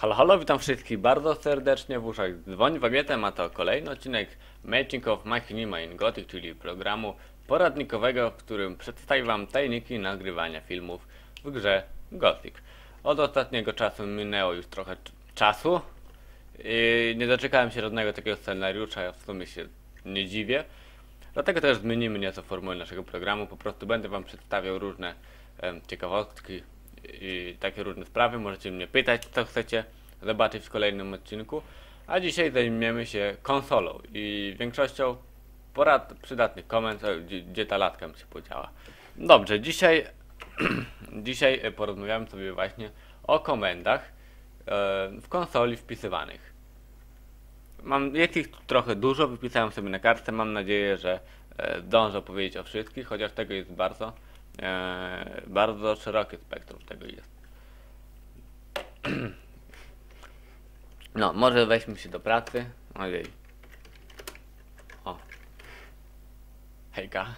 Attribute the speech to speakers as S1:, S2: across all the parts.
S1: Halo, halo, witam wszystkich bardzo serdecznie w uszach dzwoni Wagietem, a to kolejny odcinek Making of Machinima in Gothic, czyli programu poradnikowego, w którym przedstawię wam tajniki nagrywania filmów w grze Gothic. Od ostatniego czasu minęło już trochę czasu i nie doczekałem się żadnego takiego scenariusza, ja w sumie się nie dziwię. Dlatego też zmienimy nieco formułę naszego programu, po prostu będę wam przedstawiał różne em, ciekawostki i takie różne sprawy. Możecie mnie pytać, co chcecie zobaczyć w kolejnym odcinku. A dzisiaj zajmiemy się konsolą i większością porad przydatnych komend, o, gdzie, gdzie ta latka mi się podziała. Dobrze, dzisiaj, dzisiaj e, porozmawiamy sobie właśnie o komendach e, w konsoli wpisywanych. Mam, jest ich trochę dużo, wypisałem sobie na kartce. Mam nadzieję, że e, zdążę opowiedzieć o wszystkich, chociaż tego jest bardzo, bardzo szerokie spektrum tego jest. No, może weźmy się do pracy. Ojej. O. Hejka.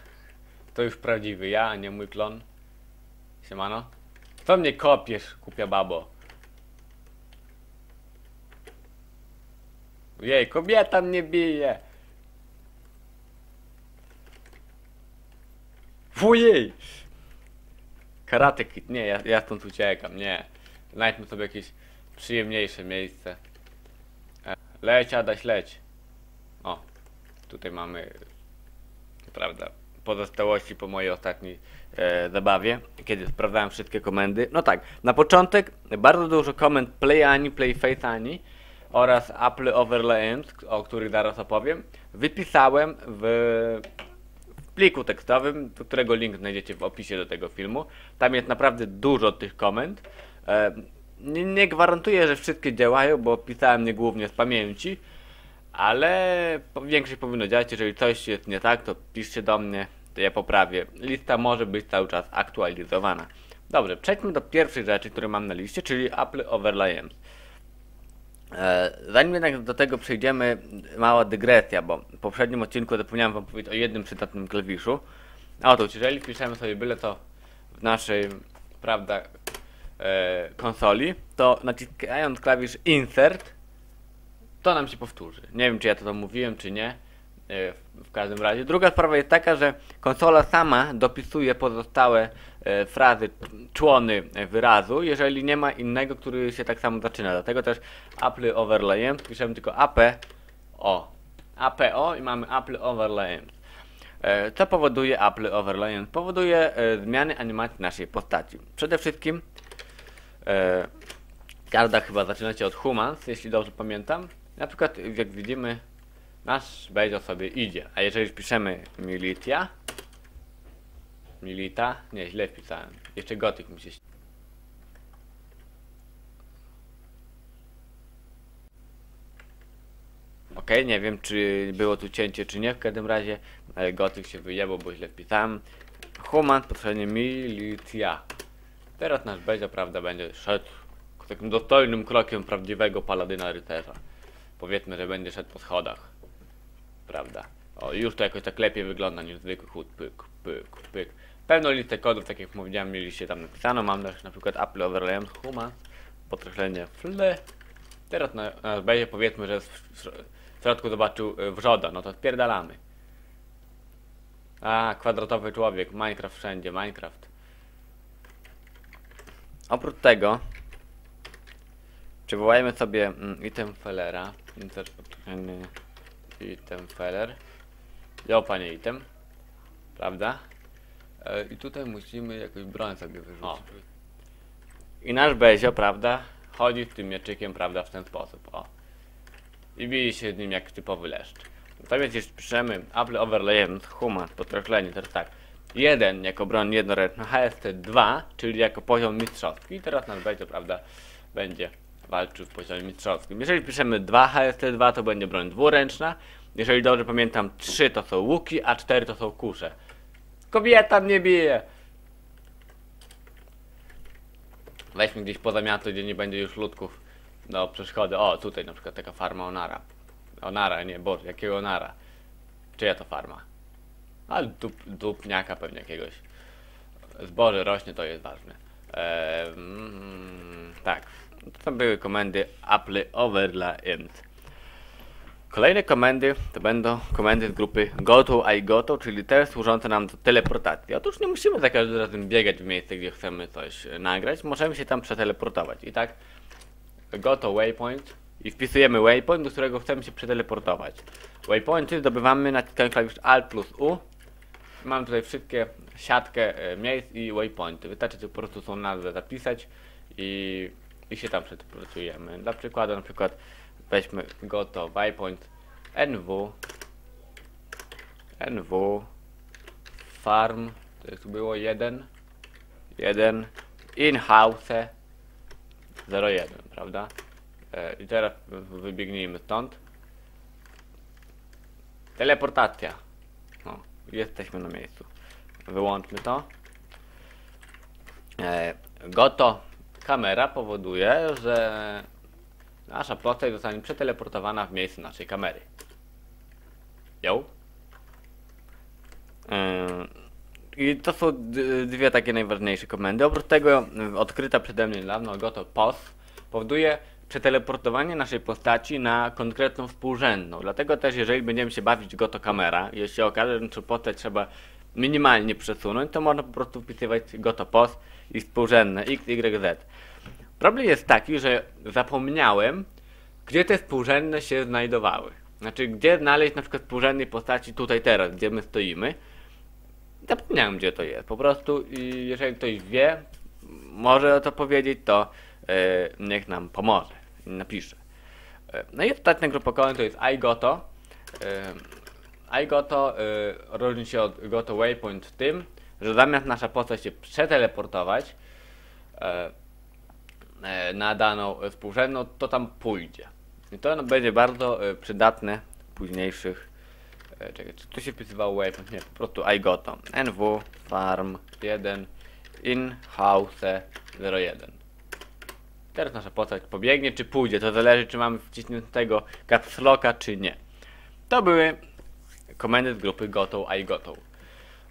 S1: To już prawdziwy ja, a nie mój klon. Siemano. Co mnie kopiesz, kupia babo? Jej, kobieta mnie bije. Fujej! Karate Kid, nie, ja, ja stąd uciekam, nie. Znajdźmy sobie jakieś przyjemniejsze miejsce. E, Leć, Adaś, leć. O, tutaj mamy, prawda, pozostałości po mojej ostatniej e, zabawie, kiedy sprawdzałem wszystkie komendy. No tak, na początek bardzo dużo komend Play Ani, Play Face Ani oraz Apple Overlayings, o których zaraz opowiem, wypisałem w pliku tekstowym, do którego link znajdziecie w opisie do tego filmu. Tam jest naprawdę dużo tych komend. E, nie, nie gwarantuję, że wszystkie działają, bo pisałem je głównie z pamięci, ale większość powinno działać. Jeżeli coś jest nie tak, to piszcie do mnie, to ja poprawię. Lista może być cały czas aktualizowana. Dobrze, przejdźmy do pierwszej rzeczy, którą mam na liście, czyli Apple Overlayings. E, Zanim jednak do tego przejdziemy, mała dygresja, bo w poprzednim odcinku zapomniałem wam powiedzieć o jednym przydatnym klawiszu. A otóż, jeżeli wpiszemy sobie byle to w naszej, prawda, e, konsoli, to naciskając klawisz Insert, to nam się powtórzy. Nie wiem, czy ja to tam mówiłem, czy nie. E, w- każdym razie. Druga sprawa jest taka, że konsola sama dopisuje pozostałe frazy, człony e, wyrazu, jeżeli nie ma innego, który się tak samo zaczyna. Dlatego też Apple Overlayem piszemy tylko APO. APO i mamy Apple Overlayem. E, Co powoduje Apple Overlayem? Powoduje e, zmiany animacji naszej postaci. Przede wszystkim e, każda chyba zaczyna się od Humans, jeśli dobrze pamiętam. Na przykład jak widzimy nasz Bejzo sobie idzie, a jeżeli piszemy Militia Milita, nie, źle wpisałem. Jeszcze Gothic mi się Okej, nie wiem czy było tu cięcie czy nie, w każdym razie e, Gothic się wyjebał, bo źle wpisałem. Human, poprzednie Militia. Teraz nasz Bezio, prawda, będzie szedł takim dostojnym krokiem prawdziwego paladyna rycerza. Powiedzmy, że będzie szedł po schodach. Prawda? O, już to jakoś tak lepiej wygląda niż zwykły chód. Pyk, pyk, pyk. Pełną listę kodów, tak jak powiedziałem, mieliście tam napisano. Mam też na przykład Apple Overlayem Human, podkreślenie FLE. Teraz na, na Bezio powiedzmy, że w, środku zobaczył y, wrzoda, no to spierdalamy. A, kwadratowy człowiek, Minecraft wszędzie, Minecraft. Oprócz tego przywołajmy sobie mm, item fellera. Item feller. Jo, panie item. Prawda? E, I tutaj musimy jakąś broń sobie wyrzucić. I nasz Bezio, prawda, chodzi z tym mieczykiem, prawda, w ten sposób, o. I bije się nim jak typowy leszcz. Natomiast jeśli piszemy Apple Overlayem Human, podkreślenie, teraz tak, 1 jako broń jednoręczna, HST2, czyli jako poziom mistrzowski. I teraz nasz Bezio, prawda, będzie walczył w poziomie mistrzowskim. Jeżeli piszemy 2 HST2, to będzie broń dwuręczna. Jeżeli dobrze pamiętam, 3 to są łuki, a 4 to są kusze. Kobieta mnie bije! Weźmy gdzieś poza miasto, gdzie nie będzie już ludków do przeszkody. O, tutaj na przykład taka farma Onara. Onara, nie, boże, jakiego Onara? Czyja to farma? Ale dup, dupniaka pewnie jakiegoś. Zboże rośnie, to jest ważne. Eee, mm, tak. To były komendy apply overlay int. Kolejne komendy to będą komendy z grupy goto i goto, czyli te służące nam do teleportacji. Otóż nie musimy za każdym razem biegać w miejsce, gdzie chcemy coś e, nagrać, możemy się tam przeteleportować. I tak goto waypoint i wpisujemy waypoint, do którego chcemy się przeteleportować. Waypointy zdobywamy naciskając klawisz Alt plus U. Mam tutaj wszystkie siatkę e, miejsc i waypointy. Wystarczy, że po prostu są nazwę zapisać i, i się tam przeteleportujemy. Dla przykładu na przykład weźmy goto waypoint nw nw farm to jest było 1 1 in house 01, prawda? E, I teraz wybiegnijmy stąd. Teleportacja. Jesteśmy na miejscu. Wyłączmy to. E, goto kamera powoduje, że nasza postać zostanie przeteleportowana w miejsce naszej kamery. Ją. I to są dwie takie najważniejsze komendy. Oprócz tego y, odkryta przede mnie niedawno Goto POS powoduje przeteleportowanie naszej postaci na konkretną współrzędną. Dlatego też jeżeli będziemy się bawić Goto kamera, jeśli okaże, że postać trzeba minimalnie przesunąć, to można po prostu wpisywać Goto POS i współrzędne X, Y, Z. Problem jest taki, że zapomniałem, gdzie te współrzędne się znajdowały. Znaczy, gdzie znaleźć na przykład współrzędnej postaci tutaj teraz, gdzie my stoimy. Zapomniałem, gdzie to jest. Po prostu, i jeżeli ktoś wie, może to powiedzieć, to e, niech nam pomoże napisze. E, no i ostatnia grupa komend to jest iGoto. E, iGoto e, różni się od Goto Waypoint w tym, że zamiast nasza postać się przeteleportować e, e, na daną współrzędną, to tam pójdzie. I to będzie bardzo e, przydatne w późniejszych Czekaj, czy tu się wpisywało waypoint? Nie, po prostu iGoto. nw farm 1 in house 01. Teraz nasza postać pobiegnie, czy pójdzie. To zależy, czy mamy wciśniętego caps locka, czy nie. To były komendy z grupy goto iGoto.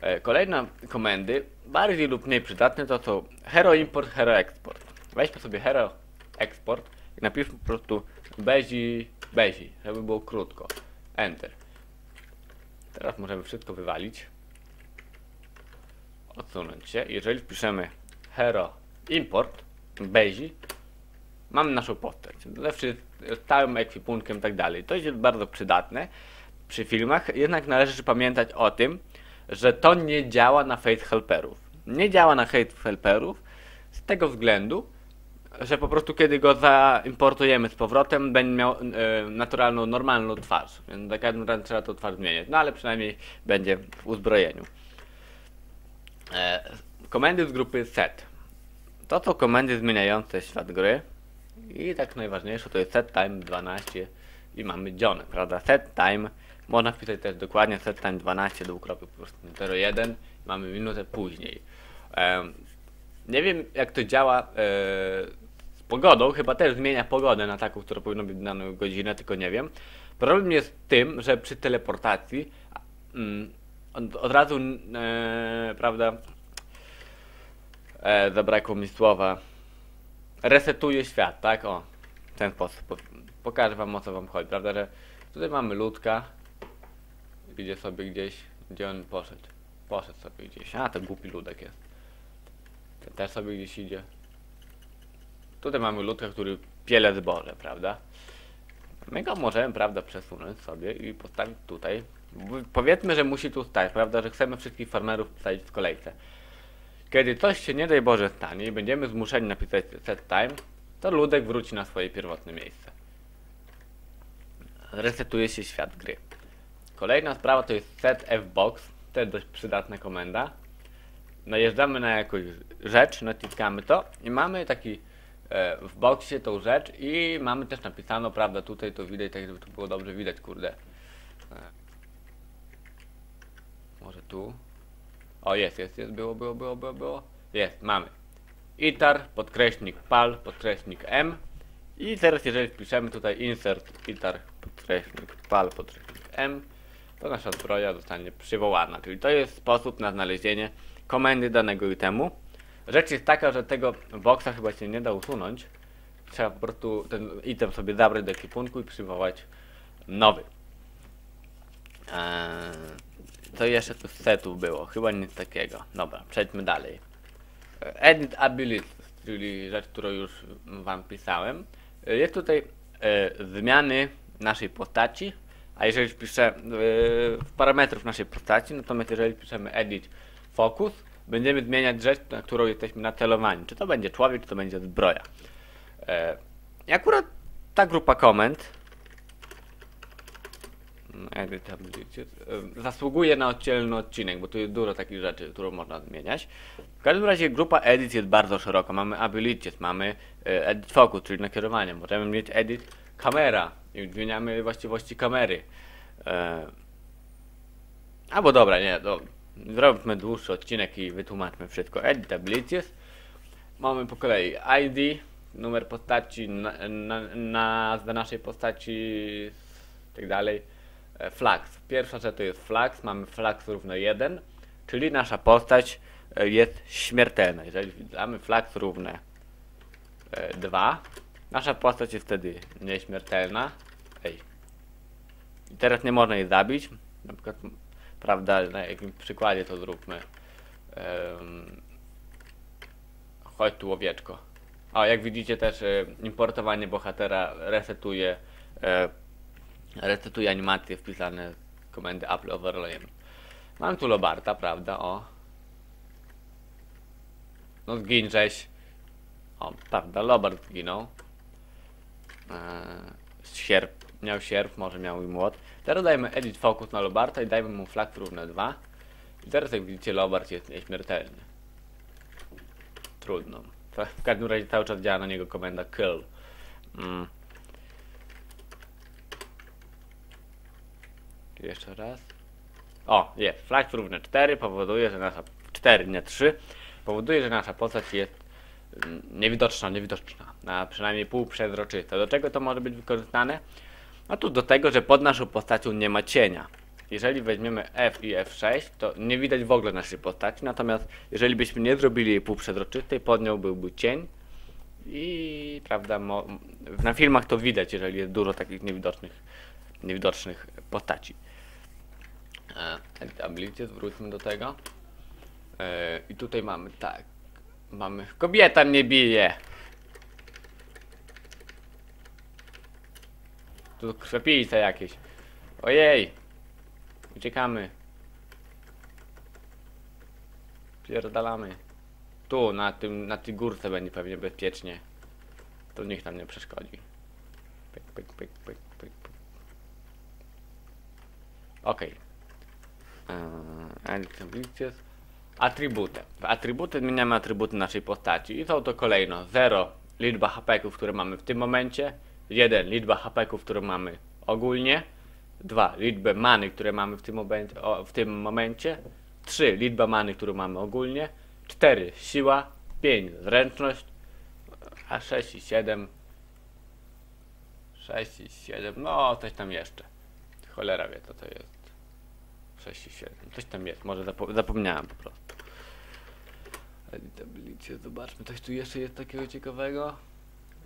S1: E, Kolejne komendy, bardziej lub mniej przydatne, to są hero import, hero export. Weźmy sobie hero export i napiszmy po prostu bezi, bezi, żeby było krótko. Enter. Teraz możemy wszystko wywalić. Odsunąć się. Jeżeli wpiszemy hero import bezi, mamy naszą postać. Ze wszy- całym ekwipunkiem i tak dalej. To jest bardzo przydatne przy filmach, jednak należy pamiętać o tym, że to nie działa na face helperów. Nie działa na face helperów z tego względu, że po prostu kiedy go zaimportujemy z powrotem, będzie miał e, naturalną, normalną twarz. Więc za każdym razem trzeba tą twarz zmieniać. No ale przynajmniej będzie w uzbrojeniu. E, komendy z grupy set. To są komendy zmieniające świat gry. I tak najważniejsze to jest set time 12 i mamy John, prawda? Set time można wpisać też dokładnie set time 12 dwukropek po prostu 01 mamy minutę później. Em, nie wiem jak to działa e, z pogodą, chyba też zmienia pogodę na taką, która powinna być daną godzinę, tylko nie wiem. Problem jest w tym, że przy teleportacji mm, od, od razu, e, prawda, e, zabrakło mi słowa, resetuje świat, tak? O, w ten sposób. Po- Pokażę wam o co wam chodzi, prawda, że tutaj mamy ludka, idzie sobie gdzieś, gdzie on poszedł. Poszedł sobie gdzieś, a to głupi ludek jest. Ten też sobie gdzieś idzie. Tutaj mamy ludka, który piele zboże, prawda? My go możemy, prawda, przesunąć sobie i postawić tutaj. Powiedzmy, że musi tu stać, prawda, że chcemy wszystkich farmerów wstawić w kolejce. Kiedy coś się nie daj Boże stanie i będziemy zmuszeni napisać set time, to ludek wróci na swoje pierwotne miejsce. Resetuje się świat gry. Kolejna sprawa to jest set fbox, jest dość przydatna komenda. Najeżdżamy na jakąś rzecz, naciskamy to i mamy taki e, w boksie tą rzecz i mamy też napisano, prawda, tutaj to widać, tak żeby to było dobrze widać, kurde. E, może tu. O, jest, jest, jest, było, było, było, było, było. Jest, mamy. itar, podkreśnik pal, podkreśnik m. I teraz jeżeli wpiszemy tutaj insert itar, podkreśnik pal, podkreśnik m, to nasza zbroja zostanie przywołana. Czyli to jest sposób na znalezienie komendy danego itemu. Rzecz jest taka, że tego boxa chyba się nie da usunąć trzeba po prostu ten item sobie zabrać do ekwipunku i przywołać nowy. Eee, co jeszcze tu z setów było? Chyba nic takiego. Dobra, przejdźmy dalej. E, Edit Abilities, czyli rzecz, którą już wam pisałem. E, Jest tutaj e, zmiany naszej postaci, a jeżeli wpiszę w parametrów naszej postaci, natomiast jeżeli piszemy Edit Focus, będziemy zmieniać rzecz, na którą jesteśmy nacelowani. Czy to będzie człowiek, czy to będzie zbroja. I akurat ta grupa komend Abilities, e, zasługuje na oddzielny odcinek, bo tu jest dużo takich rzeczy, które można zmieniać. W każdym razie grupa Edit jest bardzo szeroka. Mamy Abilities, mamy e, Edit Focus, czyli nakierowanie. Możemy mieć Edit Kamera zmieniamy właściwości kamery. E, albo dobra, nie, do, zróbmy dłuższy odcinek i wytłumaczmy wszystko. Edit Abilities. Mamy po kolei ID, numer postaci, na, na, nazwę naszej postaci i tak dalej. E, Flags. Pierwsza rzecz to jest flags. Mamy flags równo 1, czyli nasza postać e, jest śmiertelna. Jeżeli damy flags równe 2, nasza postać jest wtedy nieśmiertelna. Ej. I teraz nie można jej zabić. Na przykład, prawda, na jakimś przykładzie to zróbmy. Em, chodź tu owieczko. O, jak widzicie też e, importowanie bohatera resetuje e, resetuje animacje wpisane z komendy Apple Overlayem. Mam tu Lobarta, prawda? O. No zgiń żeś. O, prawda, Lobart zginął. Eee, sierp, miał sierp, może miał i młot. Teraz dajmy Edit Focus na Lobarta i dajmy mu flag równe 2. I teraz jak widzicie Lobart jest nieśmiertelny. Trudno. W każdym razie cały czas działa na niego komenda kill. Mm. Jeszcze raz. O, jest. Flag równe 4 powoduje, że nasza 4, nie 3, powoduje, że nasza postać jest niewidoczna, niewidoczna, a przynajmniej półprzezroczysta. Do czego to może być wykorzystane? No tu do tego, że pod naszą postacią nie ma cienia. Jeżeli weźmiemy F i F6, to nie widać w ogóle naszej postaci, natomiast jeżeli byśmy nie zrobili jej półprzezroczystej, pod nią byłby cień i prawda, na filmach to widać, jeżeli jest dużo takich niewidocznych, niewidocznych postaci. E, Edit Ability, wróćmy do tego. E, I tutaj mamy tak. Mamy. Kobieta mnie bije! Tu krwiopijce jakieś. Ojej! Uciekamy. Pierdalamy. Tu, na tym, na tej górce będzie pewnie bezpiecznie. To nikt nam nie przeszkodzi. Pyk, pyk, pyk, pyk, pyk, pyk. Okej. Eee, Edit Abilities. Atrybuty. W atrybuty zmieniamy atrybuty naszej postaci. I są to kolejno. 0 liczba hapeków, które mamy w tym momencie, 1 liczba hapeków, które mamy ogólnie, 2 liczbę many, które mamy w tym, momencie, o, w tym momencie, 3 liczba many, którą mamy ogólnie, 4 siła, 5 zręczność, a 6 i 7 6 i 7, no coś tam jeszcze. Cholera wie co to jest. 6 i 7. Coś tam jest, może zapo zapomniałem po prostu. Editability, zobaczmy, coś tu jeszcze jest takiego ciekawego.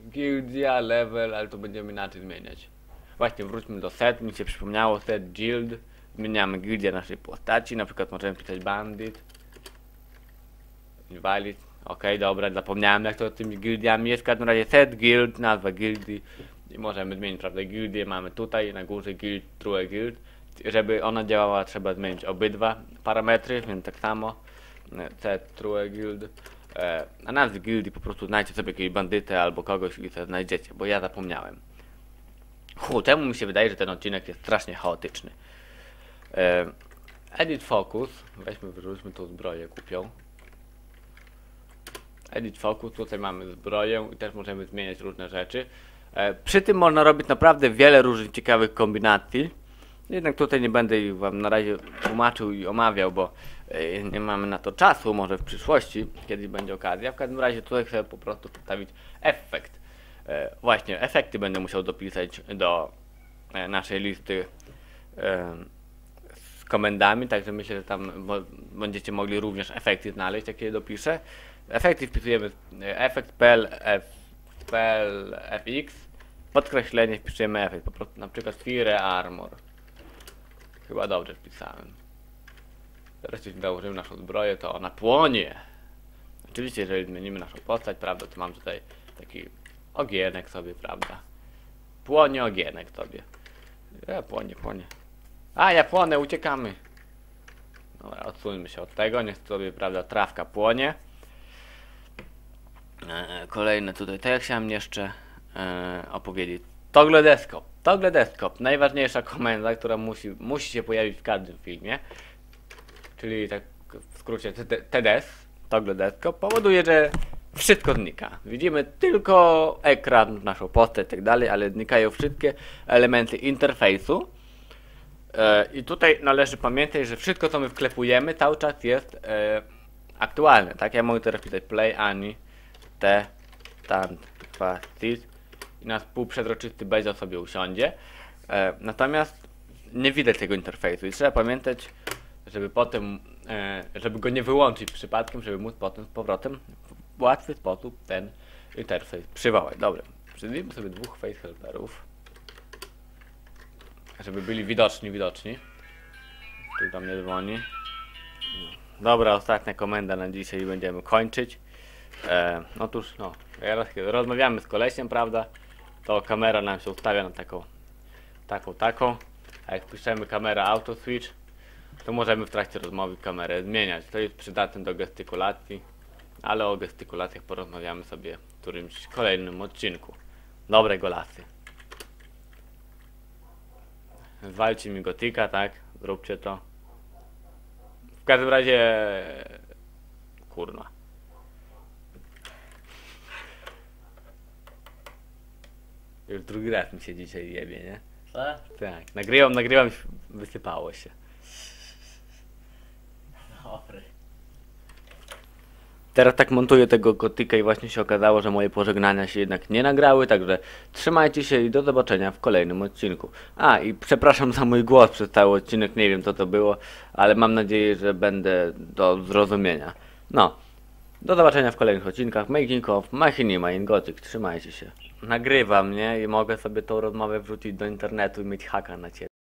S1: Gildia, level, ale to będziemy inaczej zmieniać. Właśnie, wróćmy do set, mi się przypomniało, set guild. Zmieniamy gildię naszej postaci, na przykład możemy pisać bandit. Invalid. Okej, dobra, zapomniałem jak to z tymi gildiami jest. W każdym razie set guild, nazwa gildii. I możemy zmienić, prawda, gildię mamy tutaj, na górze guild, true guild. Żeby ona działała, trzeba zmienić obydwa parametry, więc tak samo. e, Set, true guild. E, a nazwy gildii po prostu znajdźcie sobie jakiegoś bandytę albo kogoś i to znajdziecie, bo ja zapomniałem. Hu, temu mi się wydaje, że ten odcinek jest strasznie chaotyczny. E, edit Focus. Weźmy, wyrzućmy tą zbroję kupią. Edit Focus, tutaj mamy zbroję i też możemy zmieniać różne rzeczy. E, przy tym można robić naprawdę wiele różnych ciekawych kombinacji. Jednak tutaj nie będę wam na razie tłumaczył i omawiał, bo e, nie mamy na to czasu, może w przyszłości, kiedyś będzie okazja. W każdym razie tutaj chcę po prostu przedstawić efekt. E, właśnie, efekty będę musiał dopisać do e, naszej listy z komendami, także myślę, że tam będziecie mogli również efekty znaleźć, jakie dopiszę. Efekty wpisujemy efekt.pl, spell fx, podkreślenie wpiszemy efekt, po prostu na przykład Fire Armor. Chyba dobrze wpisałem. Teraz jeśli założymy naszą zbroję, to ona płonie. Oczywiście, jeżeli zmienimy naszą postać, prawda, to mam tutaj taki ogienek sobie, prawda. Płonie ogienek sobie. Ja płonie, płonie. A, ja płonę, uciekamy. Dobra, odsuńmy się od tego, niech sobie, prawda, trawka płonie. E, kolejne tutaj, tak jak chciałem jeszcze e, opowiedzieć. Toggle Desktop. Toggle Desktop, najważniejsza komenda, która musi, musi się pojawić w każdym filmie. Czyli tak w skrócie TD TDS, Toggle Desktop, powoduje, że wszystko znika. Widzimy tylko ekran, naszą postać i tak dalej, ale znikają wszystkie elementy interfejsu. E, I tutaj należy pamiętać, że wszystko co my wklepujemy cały czas jest e, aktualne. Tak, ja mogę teraz pisać play ani te tan facit i nasz półprzezroczysty bezel sobie usiądzie. E, natomiast nie widać tego interfejsu i trzeba pamiętać, żeby potem, e, żeby go nie wyłączyć przypadkiem, żeby móc potem z powrotem w łatwy sposób ten interfejs przywołać. Dobra, przyjmijmy sobie dwóch face helperów, żeby byli widoczni, widoczni. Tu do mnie dzwoni. Dobra, ostatnia komenda na dzisiaj będziemy kończyć. E, otóż, no, teraz kiedy rozmawiamy z kolesiem, prawda, to kamera nam się ustawia na taką, taką, taką, a jak piszemy kamera auto switch, to możemy w trakcie rozmowy kamerę zmieniać. To jest przydatne do gestykulacji, ale o gestykulacjach porozmawiamy sobie w którymś kolejnym odcinku. Dobrego lasy. Zwalcie mi gotika, tak? Zróbcie to. W każdym razie... Kurna. Już drugi raz mi się dzisiaj jebie, nie?
S2: Co?
S1: Tak. Nagrywam, nagrywam, wysypało się.
S2: Dobry.
S1: Teraz tak montuję tego gotyka i właśnie się okazało, że moje pożegnania się jednak nie nagrały, także trzymajcie się i do zobaczenia w kolejnym odcinku. A i przepraszam za mój głos przez cały odcinek, nie wiem co to było, ale mam nadzieję, że będę do zrozumienia. No, do zobaczenia w kolejnych odcinkach Making of Machiny Main Gothic, trzymajcie się. Nagrywam, nie? I mogę sobie tą rozmowę wrzucić do internetu i mieć haka na ciebie.